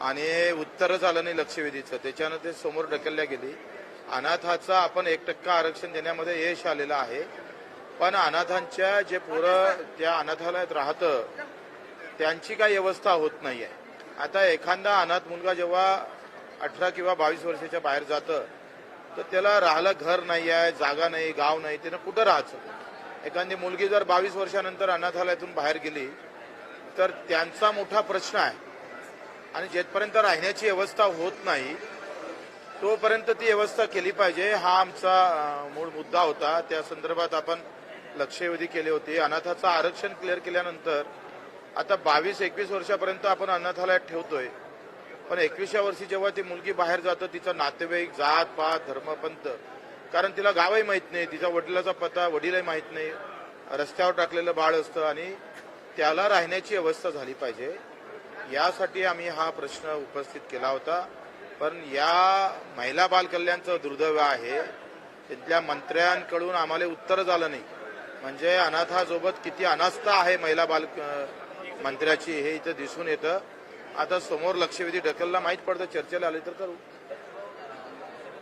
आणि उत्तरच आलं नाही लक्षवेधीचं. त्याच्यानं ते समोर ढकलल्या गेली. अनाथाचं आपण एक टक्का आरक्षण देण्यामध्ये यश आलेलं आहे. पण अनाथांच्या जे पोरं त्या अनाथालयात राहतं त्यांची काही व्यवस्था होत नाहीये. आता एखादा अनाथ मुलगा जेव्हा अठरा किंवा बावीस वर्षाच्या बाहेर जातं तर त्याला राहायला घर नाही आहे जागा नाही गाव नाही त्यानं कुठं राहायचं? एखादी मुलगी जर बावीस वर्षानंतर अनाथालयातून बाहेर गेली तर त्यांचा मोठा प्रश्न आहे. आणि जेथपर्यंत राहण्याची व्यवस्था होत नाही तोपर्यंत ती व्यवस्था केली पाहिजे. हा आमचा मूळ मुद्दा होता. त्या संदर्भात आपण लक्षवेधी केली होती. अनाथाचं आरक्षण क्लिअर केल्यानंतर आता बावीस एकवीस वर्षापर्यंत आपण अनाथालयात ठेवतोय. पण एकविसव्या वर्षी जेव्हा ती मुलगी बाहेर जातं तिचा नातेवाईक जात पात धर्मपंथ कारण तिला गावही माहीत नाही. तिच्या वडिलाचा पत्ता वडीलही माहीत नाही. रस्त्यावर टाकलेलं बाळ असतं आणि त्याला राहण्याची व्यवस्था झाली पाहिजे. यासाठी आम्ही हा प्रश्न उपस्थित केला होता. पण या महिला बाल कल्याणचं दुर्दैव आहे तिथल्या मंत्र्यांकडून आम्हाला उत्तर झालं नाही. म्हणजे अनाथासोबत किती अनास्था आहे महिला बाल मंत्र्याची हे इथं दिसून येतं. आता समोर लक्षवेधी ढकलला माहीत पडतं चर्चेला आले तर करू.